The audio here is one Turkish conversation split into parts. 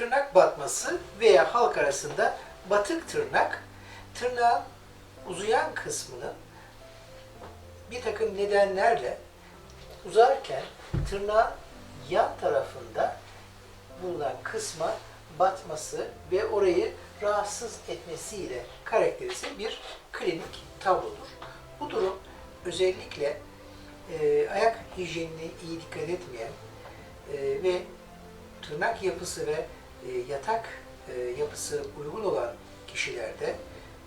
tırnak batması veya halk arasında batık tırnak, tırnağın uzayan kısmının bir takım nedenlerle uzarken tırnağın yan tarafında bulunan kısma batması ve orayı rahatsız etmesiyle karakterize bir klinik tablodur. Bu durum özellikle e, ayak hijyenine iyi dikkat etmeyen e, ve tırnak yapısı ve e, yatak e, yapısı uygun olan kişilerde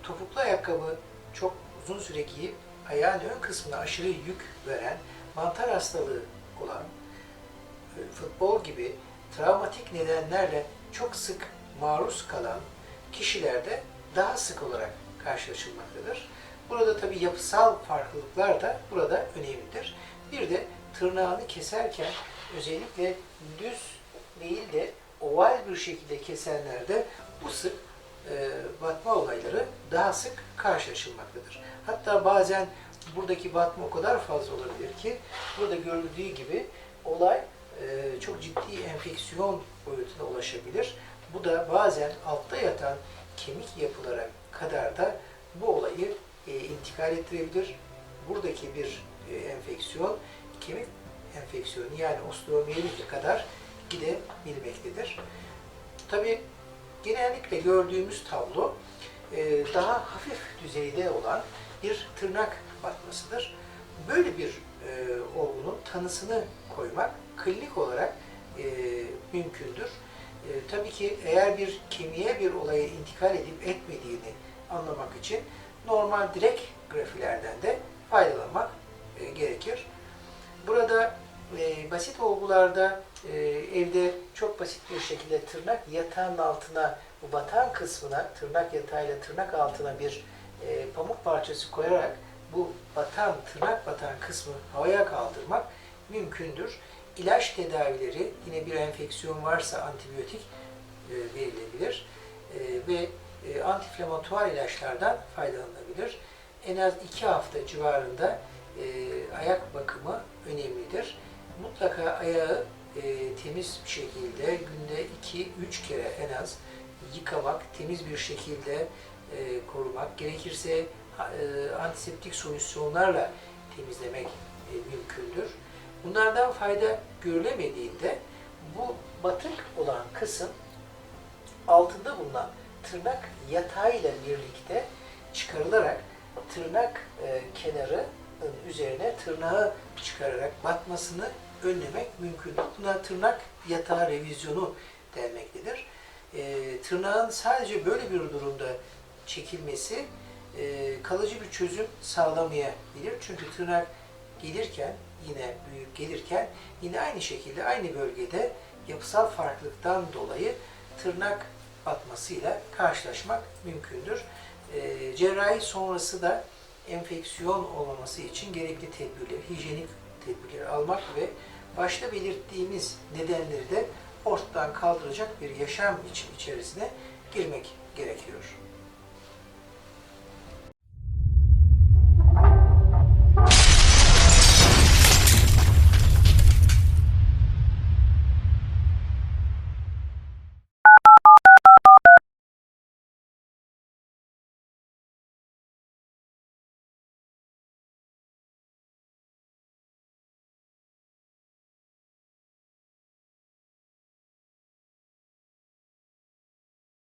topuklu ayakkabı çok uzun süre giyip ayağın ön kısmına aşırı yük veren, mantar hastalığı olan, e, futbol gibi travmatik nedenlerle çok sık maruz kalan kişilerde daha sık olarak karşılaşılmaktadır. Burada tabi yapısal farklılıklar da burada önemlidir. Bir de tırnağını keserken özellikle düz değil de oval bir şekilde kesenlerde bu sık e, batma olayları daha sık karşılaşılmaktadır. Hatta bazen buradaki batma o kadar fazla olabilir ki burada görüldüğü gibi olay e, çok ciddi enfeksiyon boyutuna ulaşabilir. Bu da bazen altta yatan kemik yapılara kadar da bu olayı e, intikal ettirebilir. Buradaki bir e, enfeksiyon kemik enfeksiyonu yani osteomiyelite kadar gidebilmektedir. Tabi genellikle gördüğümüz tablo e, daha hafif düzeyde olan bir tırnak batmasıdır. Böyle bir e, olgunun tanısını koymak klinik olarak e, mümkündür. Tabii ki eğer bir kemiğe bir olayı intikal edip etmediğini anlamak için normal direkt grafilerden de faydalanmak gerekir. Burada e, basit olgularda e, evde çok basit bir şekilde tırnak yatağın altına, bu batan kısmına, tırnak yatağıyla tırnak altına bir e, pamuk parçası koyarak bu batan, tırnak batan kısmı havaya kaldırmak mümkündür. İlaç tedavileri, yine bir enfeksiyon varsa antibiyotik e, verilebilir e, ve e, antiflamatuar ilaçlardan faydalanılabilir. En az iki hafta civarında e, ayak bakımı önemlidir. Mutlaka ayağı e, temiz bir şekilde günde 2-3 kere en az yıkamak, temiz bir şekilde e, korumak, gerekirse e, antiseptik solüsyonlarla temizlemek e, mümkündür. Bunlardan fayda görülemediğinde bu batık olan kısım altında bulunan tırnak yatağıyla birlikte çıkarılarak tırnak e, kenarının üzerine tırnağı çıkararak batmasını önlemek mümkündür. Buna tırnak yatağı revizyonu denmektedir. E, tırnağın sadece böyle bir durumda çekilmesi e, kalıcı bir çözüm sağlamayabilir. Çünkü tırnak gelirken yine büyük gelirken yine aynı şekilde aynı bölgede yapısal farklılıktan dolayı tırnak batmasıyla karşılaşmak mümkündür. E, cerrahi sonrası da enfeksiyon olmaması için gerekli tedbirleri, hijyenik tedbirleri almak ve başta belirttiğimiz nedenleri de ortadan kaldıracak bir yaşam biçimi içerisine girmek gerekiyor.